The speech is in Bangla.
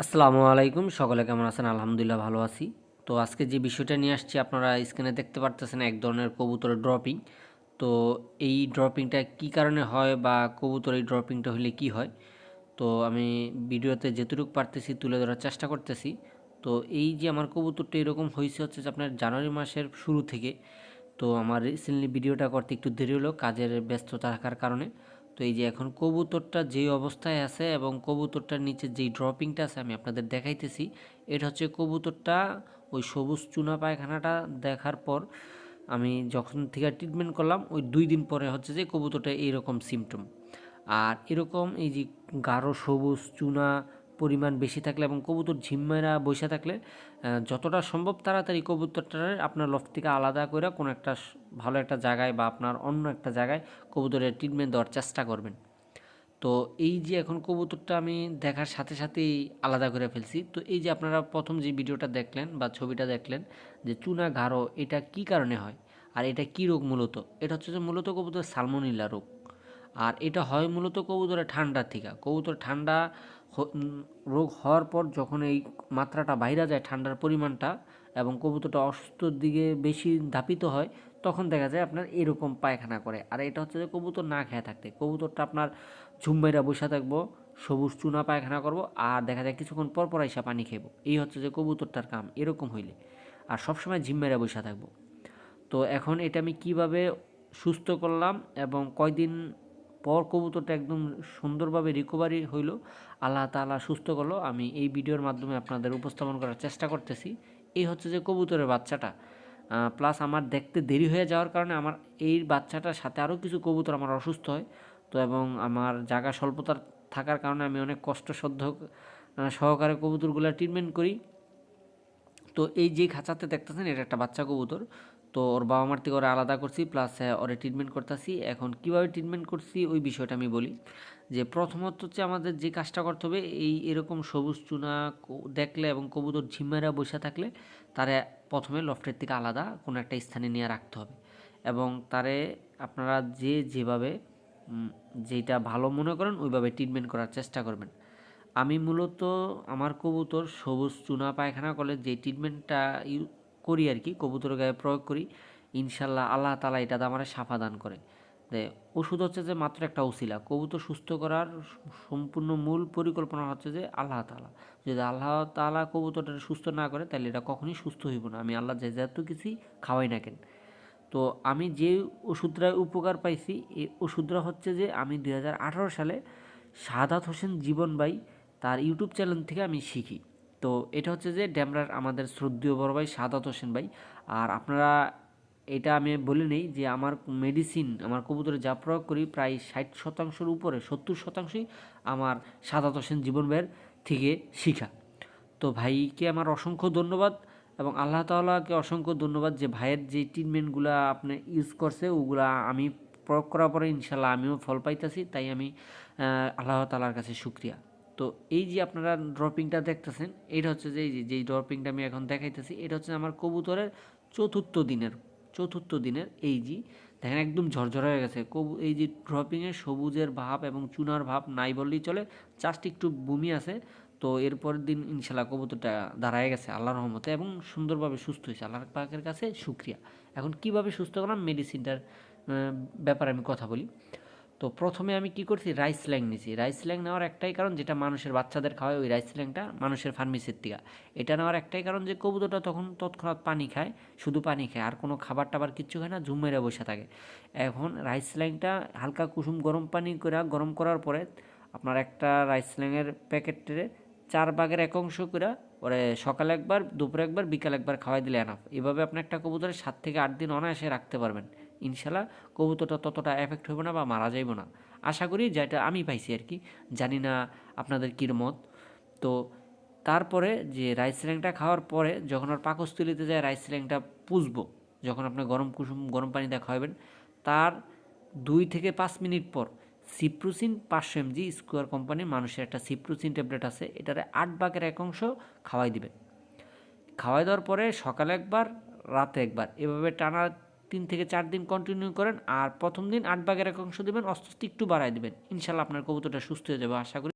আসসালামু আলাইকুম, সকলে কেমন আছেন? আলহামদুলিল্লাহ ভালো আছি। তো আজকে যে বিষয়টা নিয়ে আসছি, আপনারা স্ক্রিনে দেখতে পারতেছেন এক ধরনের কবুতরের ড্রপিং তো এই ড্রপিংটা কি কারণে হয় বা কবুতর এই ড্রপিংটা হলে কি হয়? তো আমি ভিডিওতে যেটুকু পারতেছি, তুলে ধরার চেষ্টা করতেছি। তো এই যে আমার কবুতরটা এরকম হয়েছে হচ্ছে যে আপনার জানুয়ারি মাসের শুরু থেকে। তো আমার রিসেন্টলি ভিডিওটা করতে একটু দেরি হলো, কাজের ব্যস্ততা থাকার কারণে। তো এই যে এখন কবুতরটা যেই অবস্থায় আছে এবং কবুতরটার নিচে যেই ড্রপিংটা আছে আমি আপনাদের দেখাইতেছি, এটা হচ্ছে কবুতরটা ওই সবুজ চুনা পায়খানাটা দেখার পর আমি যখন থেকে ট্রিটমেন্ট করলাম, ওই দুই দিন পরে হচ্ছে যে কবুতরটা এইরকম সিমটম আর এরকম এই যে গাঢ় সবুজ চুনা পরিমাণ বেশি থাকলে এবং কবুতর ঝিম্মাইরা বসে থাকলে যতটা সম্ভব তাড়াতাড়ি কবুতরটা আপনার লফট থেকে আলাদা করে কোনো একটা ভালো একটা জায়গায় বা আপনার অন্য একটা জায়গায় কবুতরের ট্রিটমেন্ট দেওয়ার চেষ্টা করবেন। তো এই যে এখন কবুতরটা আমি দেখার সাথে সাথেই আলাদা করে ফেলছি। তো এই যে আপনারা প্রথম যে ভিডিওটা দেখলেন বা ছবিটা দেখলেন যে চুনা গাঢ় এটা কি কারণে হয়? আর এটা কি রোগ মূলত? এটা হচ্ছে যে মূলত কবুতর সালমোনিলা রোগ। আর এটা হয় মূলত কবুতরের ঠান্ডা থেকে। কবুতর ঠান্ডা রোগ হওয়ার পর যখন এই মাত্রাটা বাইরে যায় ঠান্ডার পরিমাণটা এবং কবুতরটা অসুস্থর দিকে বেশি ধাপিত হয়, তখন দেখা যায় আপনার এরকম পায়খানা করে। আর এটা হচ্ছে যে কবুতর না খেয়ে থাকতে। কবুতরটা আপনার ঝুমবাইরা বসে থাকব, সবুজ চুনা পায়খানা করব আর দেখা যায় কিছুক্ষণ পর পর এসে পানি খেব। এই হচ্ছে যে কবুতরটার কাম, এরকম হইলে। আর সবসময় ঝিম্মেরা বসে থাকব। তো এখন এটা আমি কীভাবে সুস্থ করলাম এবং কয়দিন পর কবুতরটা একদম সুন্দরভাবে রিকভারি হইল। আল্লাহ তাআলা সুস্থ করল। আমি এই ভিডিওর মাধ্যমে আপনাদের উপস্থাপন করার চেষ্টা করতেছি। এই হচ্ছে যে কবুতরের বাচ্চাটা। প্লাস আমার দেখতে দেরি হয়ে যাওয়ার কারণে আমার এই বাচ্চাটার সাথে আরও কিছু কবুতর আমার অসুস্থ হয়। তো এবং আমার জায়গা স্বল্পতার থাকার কারণে আমি অনেক কষ্টসাধ্য সহকারে কবুতরগুলো ট্রিটমেন্ট করি। তো এই যে খাঁচাতে দেখতেছেন, এটা একটা বাচ্চা কবুতর। তো ওর বাবা মার থেকে ওরা আলাদা করছি প্লাস ওরে ট্রিটমেন্ট করতেছি। এখন কীভাবে ট্রিটমেন্ট করছি, ওই বিষয়টা আমি বলি। যে প্রথমত হচ্ছে আমাদের যে কাজটা করতে হবে, এই এরকম সবুজ চুনা দেখলে এবং কবুতর ঝিমেরা বসে থাকলে তারে প্রথমে লফটের থেকে আলাদা কোনো একটা স্থানে নিয়ে রাখতে হবে। এবং তারে আপনারা যে যেভাবে যেটা ভালো মনে করেন, ওইভাবে ট্রিটমেন্ট করার চেষ্টা করবেন। আমি মূলত আমার কবুতর সবুজ চুনা পায়খানা করলে যে ট্রিটমেন্টটা করি আর কি কবুতরের গায়ে প্রয়োগ করি। ইনশাল্লাহ আল্লাহ তালা এটা আমার সাফা দান করে। ওষুধ হচ্ছে যে মাত্র একটা উসিলা কবুতর সুস্থ করার সম্পূর্ণ মূল পরিকল্পনা হচ্ছে যে আল্লাহ তালা যদি আল্লাহ তালা কবুতরটা সুস্থ না করে, তাহলে এটা কখনোই সুস্থ হইব না। আমি আল্লাহ যে যত কিছুই খাওয়াই না কেন। তো আমি যে ওষুধটায় উপকার পাইছি, এই ওষুধটা হচ্ছে যে আমি দু হাজার আঠারো সালে সাদাত হোসেন জীবন ভাই তার ইউটিউব চ্যানেল থেকে আমি শিখি। তো এটা হচ্ছে যে ড্যামরার আমাদের শ্রদ্ধেয় বড় ভাই সাদাত হোসেন ভাই। আর আপনারা, এটা আমি বলে নেই যে আমার মেডিসিন আমার কবুতরে যা প্রয়োগ করি প্রায় ষাট শতাংশের উপরে, সত্তর শতাংশই আমার সাদাত হোসেন জীবন ভাইয়ের থেকে শিখা। তো ভাইকে আমার অসংখ্য ধন্যবাদ এবং আল্লাহ তাআলাকে অসংখ্য ধন্যবাদ যে ভাইয়ের যে ট্রিটমেন্টগুলো আপনি ইউজ করছে, ওগুলা আমি প্রয়োগ করার পরে ইনশাল্লাহ আমিও ফল পাইতেছি, তাই আমি আল্লাহ তালার কাছে শুক্রিয়া। তো এই যে আপনারা ড্রপিংটা দেখতেছেন, এটা হচ্ছে যে যেই ড্রপিংটা আমি এখন দেখাইতেছি, এটা হচ্ছে আমার কবুতরের চতুর্থ দিনের চতুর্থ দিনের এই যে, দেখেন একদম ঝরঝর হয়ে গেছে। কবু, এই যে ড্রপিংয়ে সবুজের ভাব এবং চুনার ভাব নাই বললেই চলে জাস্ট একটু বমি আছে, তো এরপরের দিন ইনশাল্লাহ কবুতরটা দাঁড়ায় গেছে, আল্লাহর রহমতে এবং সুন্দরভাবে সুস্থ হয়েছে। আল্লাহ পাকের কাছে শুক্রিয়া। এখন কীভাবে সুস্থ করলাম মেডিসিনটার ব্যাপারে আমি কথা বলি। তো প্রথমে আমি কি করছি? রাইস ল্যাং নিয়েছি রাইস ল্যাং নেওয়ার একটাই কারণ যেটা মানুষের বাচ্চাদের খাওয়ায়, ওই রাইস ল্যাংটা মানুষের ফার্মেসির থেকে। এটা নেওয়ার একটাই কারণ যে কবুতরটা তখন তৎক্ষণাৎ পানি খায়, শুধু পানি খায়, আর কোনো খাবার টাবার কিচ্ছু খায় না, ঝুম মেরে বসে থাকে। এখন রাইস স্ল্যাংটা হালকা কুসুম গরম পানি করে গরম করার পরে আপনার একটা রাইস ল্যাংয়ের প্যাকেটে চার ভাগের এক অংশ করে ওরে সকালে একবার, দুপুরে একবার, বিকাল একবার খাওয়াই দিলে এনাফ এভাবে আপনি একটা কবুতরের সাত থেকে আট দিন অনায়াসে রাখতে পারবেন। ইনশাল্লাহ কবুতরটা ততটা এফেক্ট হবে না বা মারা যাইব না। আশা করি যেটা আমি পাইছি আর কি, জানি না আপনাদের কী মত। তো তারপরে যে রাইস স্ল্যাংটা খাওয়ার পরে যখন ওর পাকস্থলিতে যায় রাইস স্ল্যাংটা পুষবো, যখন আপনি গরম কুসুম, গরম পানিতে খাওয়াবেন, তার দুই থেকে পাঁচ মিনিট পর সিপ্রুসিন পাঁচশো এমজি স্কোয়ার কোম্পানির মানুষের একটা সিপ্রুসিন ট্যাবলেট আছে, এটারে আট ভাগের এক অংশ খাওয়াই দিবেন খাওয়াই দেওয়ার পরে সকালে একবার, রাতে একবার, এভাবে টানা তিন থেকে চার দিন কন্টিনিউ করেন আর প্রথম দিন আট ভাগের এক অংশ দেবেন আস্তে একটু বাড়াই দেবেন। ইনশাল্লাহ আপনার কবুতরটা সুস্থ হয়ে যাবে, আশা করি।